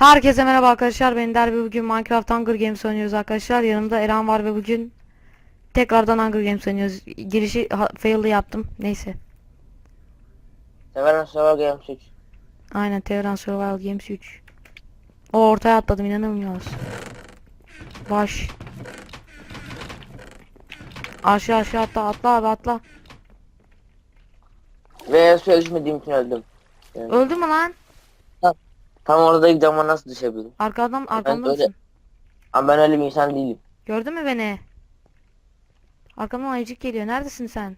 Herkese merhaba arkadaşlar. Ben Derbi bugün Minecraft Hunger Games oynuyoruz arkadaşlar. Yanımda Eren var ve bugün tekrardan Hunger Games oynuyoruz. Girişi fail'ı yaptım. Neyse. Severim Survival Games 3. Aynen Terran Survival Games 3. O ortaya atladım inanamıyoruz. Baş. Aşağı aşağı atla atla abi atla. Ve suya düşmediğim için öldüm. Yani Öldün mü lan? Tam oradaki cama nasıl düşebildim? Arkadan arkamda öyle- mısın? Ama ben öyle bir insan değilim. Gördün mü beni? Arkamdan ayıcık geliyor. Neredesin sen?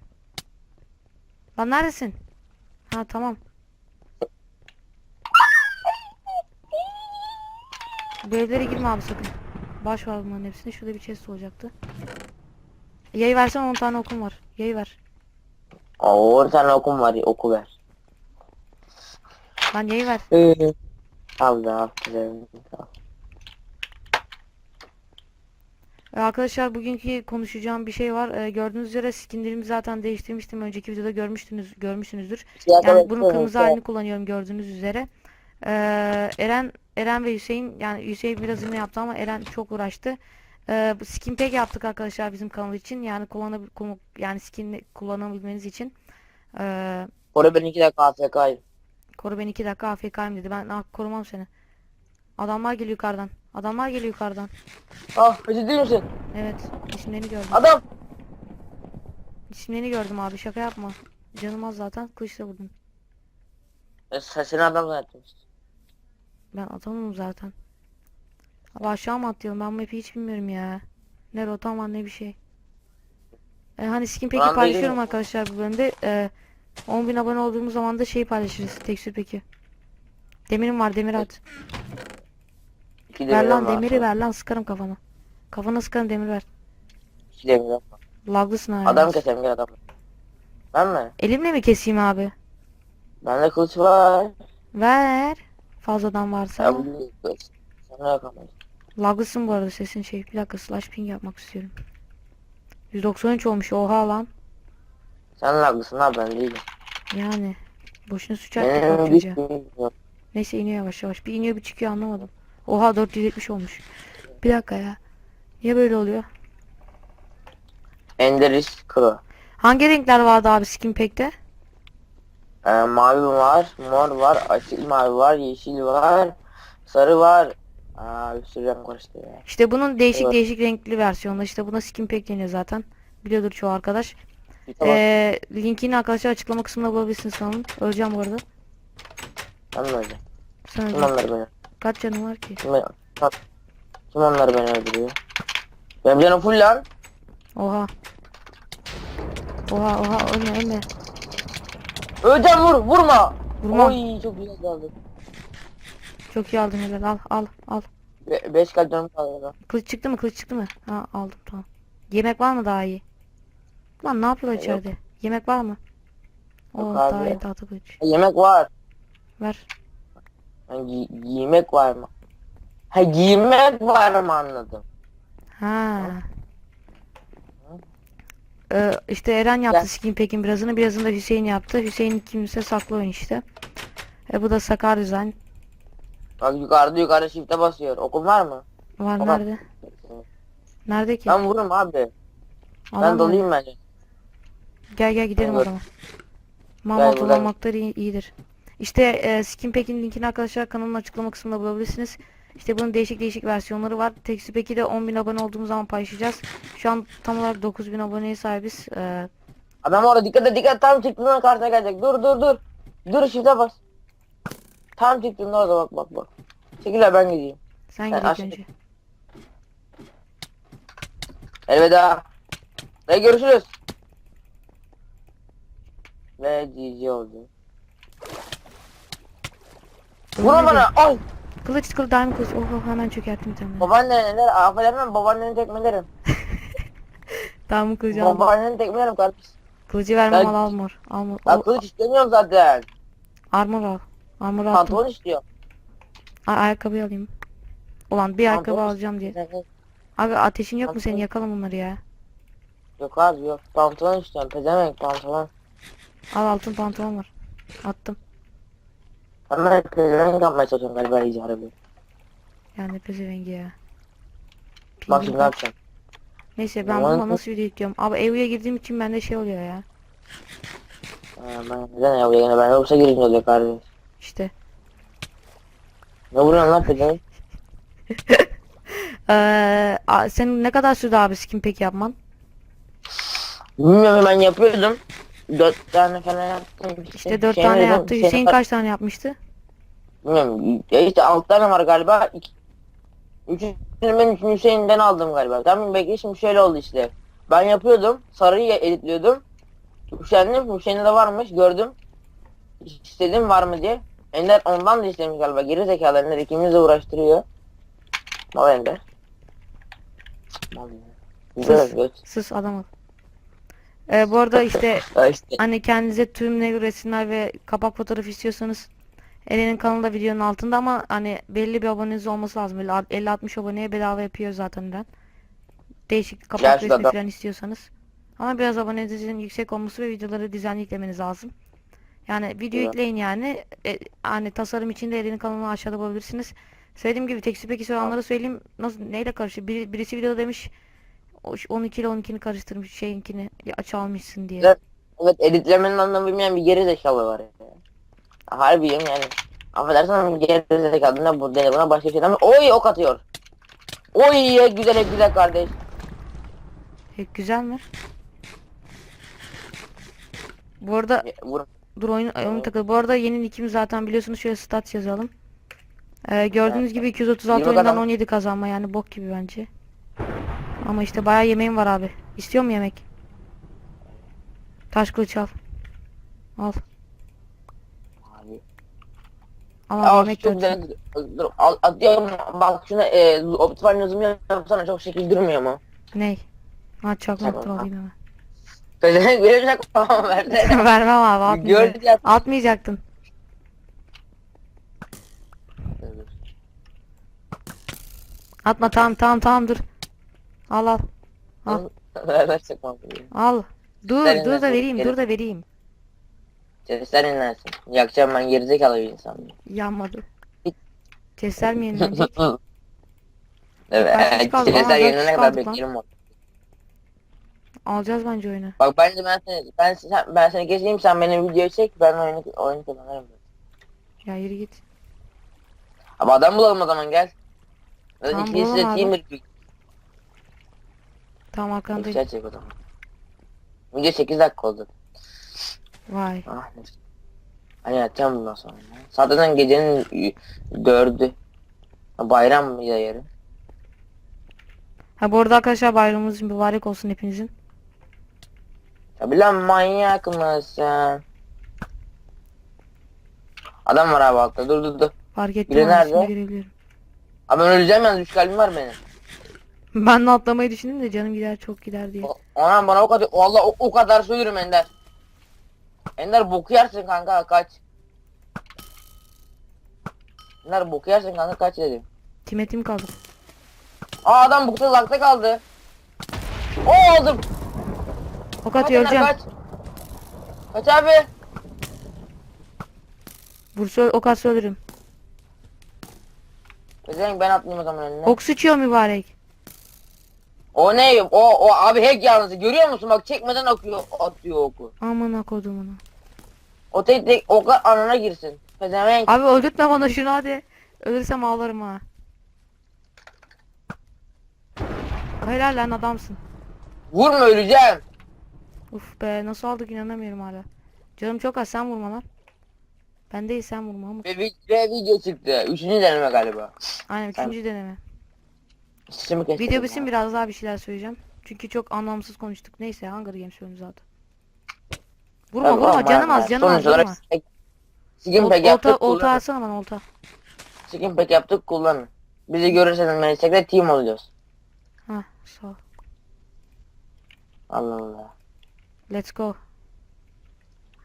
Lan neredesin? Ha tamam. Bu evlere girme abi sakın. Baş var bunların hepsinde. Şurada bir chest olacaktı. Yayı versen 10 tane okum var. Yayı ver. Oo 10 tane okum var oku ver. Lan yayı ver. Ee, Al da al. Ee, Arkadaşlar bugünkü konuşacağım bir şey var. Ee, gördüğünüz üzere skinlerimi zaten değiştirmiştim. Önceki videoda görmüştünüz, görmüşsünüzdür. Siyah Yani bebek bunun kırmızı siyah. halini kullanıyorum gördüğünüz üzere. Ee, Eren Eren ve Hüseyin yani Hüseyin biraz yine yaptı ama Eren çok uğraştı. Ee, bu skin pack yaptık arkadaşlar bizim kanal için. Yani kullanabil kullan- yani skin kullanabilmeniz için. Ee, Koru ben 2 dakika. Koru beni 2 dakika AFK'yim dedi. Ben ah, korumam seni. Adamlar geliyor yukarıdan. Adamlar geliyor yukarıdan. Ah ciddi misin? Evet. isimlerini gördüm. Adam. İsimlerini gördüm abi şaka yapma. Canım az zaten kılıçla vurdum. E, sen- Seni adam zannettim. Ben adamım zaten. Abi aşağı mı atlayalım? Ben bu map'i hiç bilmiyorum ya. Ne rotam var ne bir şey. E, hani skin peki paylaşıyorum arkadaşlar bu bölümde. E, 10.000 abone olduğumuz zaman da şey paylaşırız. Tekstür peki. Demirim var demir at. İki Ver lan var. demiri ver lan sıkarım kafana. Kafana sıkarım demir ver. İki demirim var. Laglısın ha. Adam keselim gel adam. Ben mi? Elimle mi keseyim abi? Bende kılıç var. Ver. Fazladan varsa. Bu Sana yakamayız. Laglısın bu arada sesin şey. Bir dakika slash ping yapmak istiyorum. 193 olmuş oha lan. Sen laglısın ha ben değilim. Yani. Boşuna suç attık çocuğa. yok. Neyse iniyor yavaş yavaş. Bir iniyor bir çıkıyor anlamadım. Oha 470 olmuş. Bir dakika ya. Niye böyle oluyor? Enderis Kro. Hangi renkler vardı abi skin pack'te? Ee, mavi var, mor var, açık mavi var, yeşil var, sarı var. Aa bir sürü renk var işte ya. İşte bunun değişik Evet. değişik renkli versiyonu. İşte buna skin pack deniyor zaten. Biliyordur çoğu arkadaş. Tabak Ee, linkini arkadaşlar açıklama kısmında bulabilirsiniz sanırım. Öleceğim bu arada. ben mi öyle? Sen Kim beni? Kaç canın var ki? Kim, kim, kim onlar beni öldürüyor? Benim canım full lan. Oha. Oha oha ölme ölme. Öleceğim vur, vurma. Vurmam. Oy çok güzel geldi. Çok iyi aldın helal al al al. Be beş kalp canım kaldı. Kılıç çıktı mı? Kılıç çıktı mı? Ha aldım tamam. Yemek var mı daha iyi? Lan ne yapıyorlar Yok. içeride? Yemek var mı? Yok Oh abi. daha iyi tahta kılıç. Ha, yemek var. Ver. Ha, gi giymek var mı? Ha giymek var mı anladım. Ha. Ee, işte Eren yaptı Gel. skin pack'in birazını birazını da Hüseyin yaptı. Hüseyin kimse saklı oyun işte. E bu da Sakar Design. Bak yukarıda yukarıda shift'e basıyor. Okul var mı? Var Tamam. nerede? Nerede ki? Ben vururum abi. Alan ben var. dolayım bence. Gel gel gidelim o Evet. zaman. Mamalt buradan. iyi, iyidir. İşte e, skin pack'in linkini arkadaşlar kanalın açıklama kısmında bulabilirsiniz. İşte bunun değişik değişik versiyonları var. Tekstü pack'i de 10.000 abone olduğumuz zaman paylaşacağız. Şu an tam olarak 9.000 aboneye sahibiz. E, Adam orada dikkat et dikkat tam çıktığında karşına gelecek. Dur dur dur. Dur shift'e bas. Tam çıktığında orada bak bak bak. Çekil ben gideyim. sen Ben aşağı- önce. Elveda. Ve görüşürüz. Ve GG oldu. Vurun bana. Ay. Kılıç kılıç diamond kılıç. Oh, oh, hemen çökerttim tane. Babaanneler affedersin babaannenin tekmelerim. Diamond kılıcı aldım. Babaannenin tekmelerim kardeş. Kılıcı vermem Ben- al armor. Armor, Ya o- kılıç istemiyorum zaten. armor al. Armor aldım. Pantolon istiyor. Ay, ayakkabı alayım. Ulan bir ayakkabı Pantolon alacağım diye. Abi ateşin yok mu senin Pantolon. yakalım bunları ya. Yok abi yok. Pantolon istiyorum. Pezevenk pantolon. Al altın pantolon var. Attım. Hemen pezevenk yapmaya çalışıyorum galiba iyice arabayı. Yani pezevengi ya. Bak şimdi ne yapacağım? Neyse ben bununla nasıl video yüklüyorum. Abi EU'ya girdiğim için bende şey oluyor ya. Ee, ben neden ya yine ben yoksa girince oluyor kardeş. İşte. Ne vuruyorsun lan pezevenk? Eee a- senin ne kadar sürdü abi skin pack yapman? Bilmiyorum ben yapıyordum. Dört tane falan yaptım. İşte 4 Şey tane dedim, yaptı. şey- Hüseyin kaç tane yapmıştı? Bilmiyorum. Ya işte altı tane var galiba. İki... Ben üçüncü Hüseyin'den aldım galiba. Tamam bekle şimdi şöyle oldu işte. Ben yapıyordum. Sarıyı editliyordum. Üşendim. Hüseyin'de de varmış. Gördüm. İstedim var mı diye. Ender ondan da istemiş galiba. Geri zekalı Ender ikimiz de uğraştırıyor. Mal Ender. Mal. Güzel Sus. Sus adam ol. Eee, bu arada işte Ha işte. hani kendinize tüm ne resimler ve kapak fotoğrafı istiyorsanız Eren'in kanalı videonun altında ama hani belli bir aboneniz olması lazım. Böyle 50-60 aboneye bedava yapıyor zaten Eren. Değişik kapak Gerçi resmi adam- falan istiyorsanız. Ama biraz abonenizin yüksek olması ve videoları düzenli yüklemeniz lazım. Yani video Evet. yükleyin yani. E, hani tasarım için de Eren'in kanalını aşağıda bulabilirsiniz. Söylediğim gibi tekstür peki soranlara söyleyeyim. Nasıl neyle karışıyor? Biri, birisi videoda demiş 12 ile 12'ni karıştırmış şeyinkini aç almışsın diye. Evet. Evet editlemenin anlamı bilmeyen bir geri zekalı var ya. Harbiyim yani. Affedersin ama geri zekalı ne bu denir buna başka bir şey demem. Oy ok atıyor. Oy ya güzel güzel kardeş. E, güzel mi? Bu arada Ya, Vur. dur oyun oyun takıldı. Bu arada yeni nickimiz zaten biliyorsunuz şöyle stats yazalım. Ee, gördüğünüz Evet. gibi 236 Yirmi oyundan kadar. 17 kazanma yani bok gibi bence. Ama işte bayağı yemeğim var abi. İstiyor mu yemek? Taş kılıç al. Al. Abi. Al Ya yemek çok güzel. Dur al, atıyorum bak şuna e, optimal yazımı yapsana çok şekil durmuyor mu? Ney? Ha çakmak al. alayım hemen. Pezevenk verecek falan verdi. Vermem abi atmayacaktın. Atmayacaktın. Atma tamam tamam tamam dur. Al al. Al. Verecek falan. Al. Dur Senin dur da de çok vereyim dur da vereyim. Sesler inlersin. Yakacağım ben gerizekalı bir insanım. Yanmadı. Sesler mi yenilenecek? evet. Kaç kişi kaldı? Aa, Sesler dört kadar kaldık lan. beklerim onu. Alacağız bence oyunu. Bak bence ben seni ben sen, ben seni geçeyim sen benim videoyu çek ben oyunu oyunu kullanırım. Ya yürü git. Abi adam bulalım o zaman gel. Öyle Tamam, ikili size bulalım abi. team bir Tamam arkandayım. Güzel çek o zaman. Video 8 dakika oldu. Vay. Ah neyse. Hani yatacağım bundan sonra. ya. Zaten gecenin y- dördü. Ha, Bayram mı ya yarın? Ha bu arada arkadaşlar bayramınız mübarek olsun hepinizin. Tabi lan manyak mısın? Adam var abi altta dur dur dur. Fark ettim Biri nerede? şimdi görebiliyorum. Abi ben öleceğim yalnız 3 kalbim var benim. Ben de atlamayı düşündüm de canım gider çok gider diye. O- Ona bana o kadar valla o, o kadar söylüyorum Ender. Ender boku yersin kanka kaç. Ender boku yersin kanka kaç dedim. Timetim kaldı. Aa adam bukta lakta kaldı. O aldım. Ok Kaç atıyor Ender, öleceğim. kaç. Kaç abi. Vursa ok atsa ölürüm. Pezevenk ben atlayayım o zaman önüne. Ok sıçıyor mübarek. O ne? O o abi hack yalnız görüyor musun? Bak çekmeden akıyor atıyor oku. Aman akodum onu. O tek tek oka anana girsin. Pezevenk. Abi öldürtme bana şunu hadi. Ölürsem ağlarım ha. Helal lan adamsın. Vurma öleceğim. Uf be nasıl aldık inanamıyorum hala. Canım çok az sen vurma lan. Ben değil sen vurma ama. Ve, vi- ve video çıktı. Üçüncü deneme galiba. Aynen üçüncü deneme. Sesimi kestim. Video bitsin biraz daha bir şeyler söyleyeceğim. Çünkü çok anlamsız konuştuk. Neyse Hunger Games oyunu zaten. Vurma Tabii vurma canım az canım az vurma. Ol- pek Olta, yaptık olta kullanın. atsana bana olta. Sikim pek yaptık kullanın. Bizi görürseniz meslekte team olacağız. Hah sağ ol. Allah Allah. Let's go.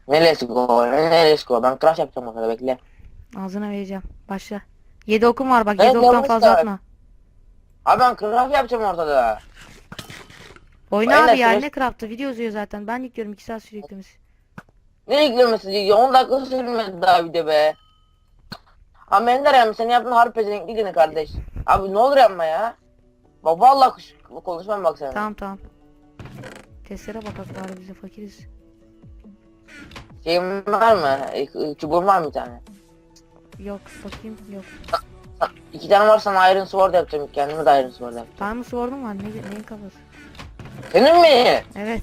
Ne let's go ne let's go. Ben crash yapacağım o kadar bekle. Ağzına vereceğim. Başla. 7 okum var bak Evet, 7 oktan yavaş fazla atma. Abi ben crash yapacağım ortada. Oyna abi ya ne craft'ı video uzuyor zaten. Ben yüklüyorum 2 saat sürüyor yüklemesi. Ne yüklemesi diyor? 10 dakika sürmedi daha video be. Ama Ender yani senin yaptığın harbi pezevenklik yine kardeş. Abi ne olur yapma ya. Bak vallahi kuş- konuşmam bak sen. Tamam tamam. Testere bakak bari bize fakiriz. Şeyin var mı? E, Çubuğun var mı bir tane? Yok bakayım yok. İki tane var sana Iron Sword yapacağım. Kendime de Iron Sword yapacağım. Var mı sordum var ne, neyin kafası? Senin mi? Evet.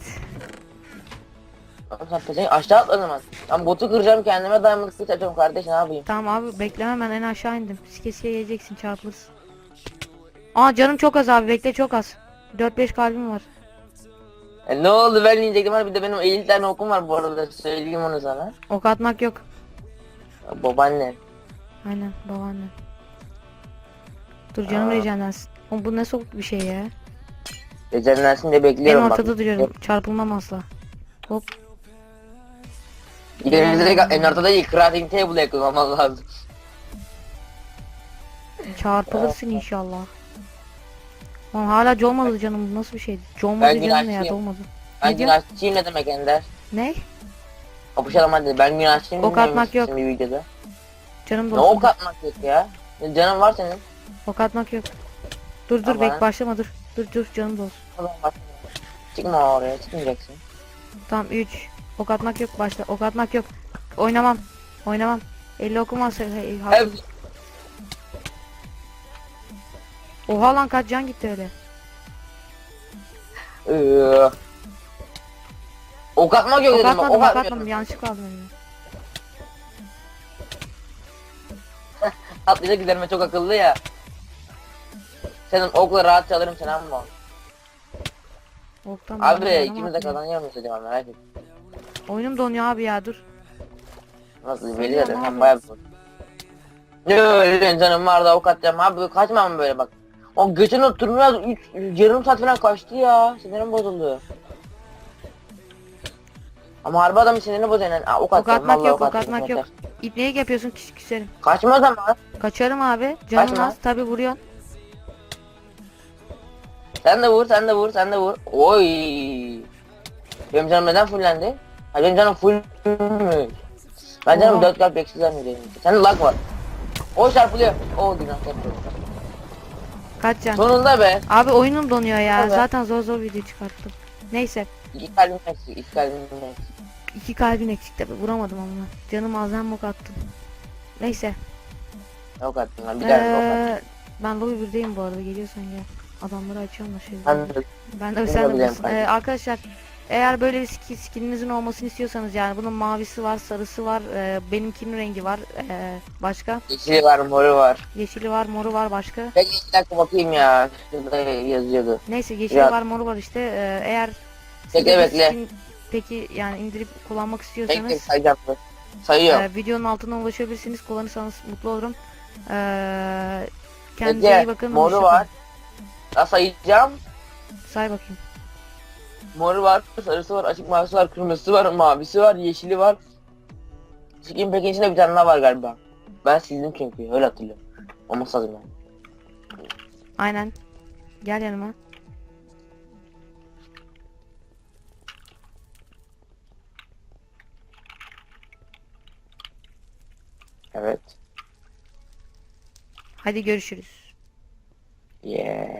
Oğlum Sen pezevenk aşağı atladın lan. Ben botu kıracağım kendime diamond kılıç açacağım kardeş ne yapayım? Tamam abi bekleme ben en aşağı indim. Sike sike yiyeceksin çarpılırsın. Aa canım çok az abi bekle çok az. 4-5 kalbim var. E, ne oldu ben diyecektim hani bir de benim 50 tane okum var bu arada söyleyeyim onu sana. Ok atmak yok. Ya, Babaannen. Aynen babaanne. Dur canım Aa. rejenlensin. Oğlum bu ne soğuk bir şey ya. Rejenlensin diye En bekliyorum bak. ortada duruyorum. Çarpılmam asla. Hop. Yerinize de en ortada değil crafting table yakılmamız lazım. Çarpılırsın inşallah. Lan hala colmadı canım bu nasıl bir şey? Colmadı Ben canım ne ya günahçıyım. dolmadı. Ben Ne diyor? günahçıyım ne demek Ender? Ne? Kapışalım hadi ben günahçıyım Ok demiş atmak yok. misin Bir videoda. Canım Ne dolsun. ok atmak yok ya? Ne Canın var senin. Ok atmak yok. Dur dur Tamam. bek başlama dur. Dur dur canım dolsun. Zaman başla. Çıkma oraya çıkmayacaksın. Tamam 3. Ok atmak yok başla. Ok atmak yok. Oynamam. Oynamam. 50 okumaz. Hey, Hep haksız. Oha lan kaç can gitti öyle. Iıı. Ok atmak yok Ok dedim. bak, atmadım Ok ok atmıyorum. atmadım yanlışlıkla aldım elime. Atlayacak giderme çok akıllı ya. Senin okla rahat çalarım sen amma. Oktan Abi ben ikimiz de atmıyorum. kazanıyor muyuz acaba merak ettim. Oyunum donuyor abi ya dur. Nasıl belli ya, sen bayağı bir Ne öyle canım var da ok atacağım abi kaçma mı böyle bak. O geçen o turnuva 3 yarım saat falan kaçtı ya. Sinirim bozuldu. Ama harbi adamın sinirini bozuyor yani. Aa, ok, atacağım, atmak yok, ok atmak yok. İpneyi yapıyorsun küs küserim. Kaçma o zaman. Kaçarım abi. Canım Kaçma. az tabi vuruyorsun. Sen de vur, sen de vur, sen de vur. Oy. Benim canım neden fullendi? Ha benim canım full mü? Ben canım Oha. 4 kalp eksiz zannediyorum. Sende lag var. O çarpılıyor. O günah çarpılıyor. Kaç can? Sonunda be. Abi oyunum donuyor ya. Evet. Zaten zor zor video çıkarttım. Neyse. İki kalbim eksik, iki kalbim eksik. iki kalbin eksik tabi. Vuramadım ama. Canım az hem bok attım. Neyse. Yok attım lan bir tane yok attım. Ee, ben lobby 1'deyim bu arada. Geliyorsan gel. Adamları açıyorum da şey. Ben de Ben de Ben kanka. Ee, arkadaşlar eğer böyle bir skin, skininizin olmasını istiyorsanız yani bunun mavisi var, sarısı var, e, benimkinin rengi var, e, başka yeşili var, moru var. yeşili var, moru var başka. Peki iki dakika bakayım ya. Şurada yazıyordu. Neyse yeşili Ya- var, moru var işte. E, eğer siz Bekle, skin peki yani indirip kullanmak istiyorsanız sayacağım. dur. Sayıyorum. e, videonun altına ulaşabilirsiniz. Kullanırsanız mutlu olurum. E, kendinize iyi Bekle. bakın. Moru var. Daha sayacağım. Say bakayım. Moru var, sarısı var, açık mavisi var, kırmızısı var, mavisi var, yeşili var. Skin Pack'in içinde bir tane daha var galiba. Ben sildim çünkü öyle hatırlıyorum. Olması lazım yani. Aynen. Gel yanıma. Evet. Hadi görüşürüz. Yeah.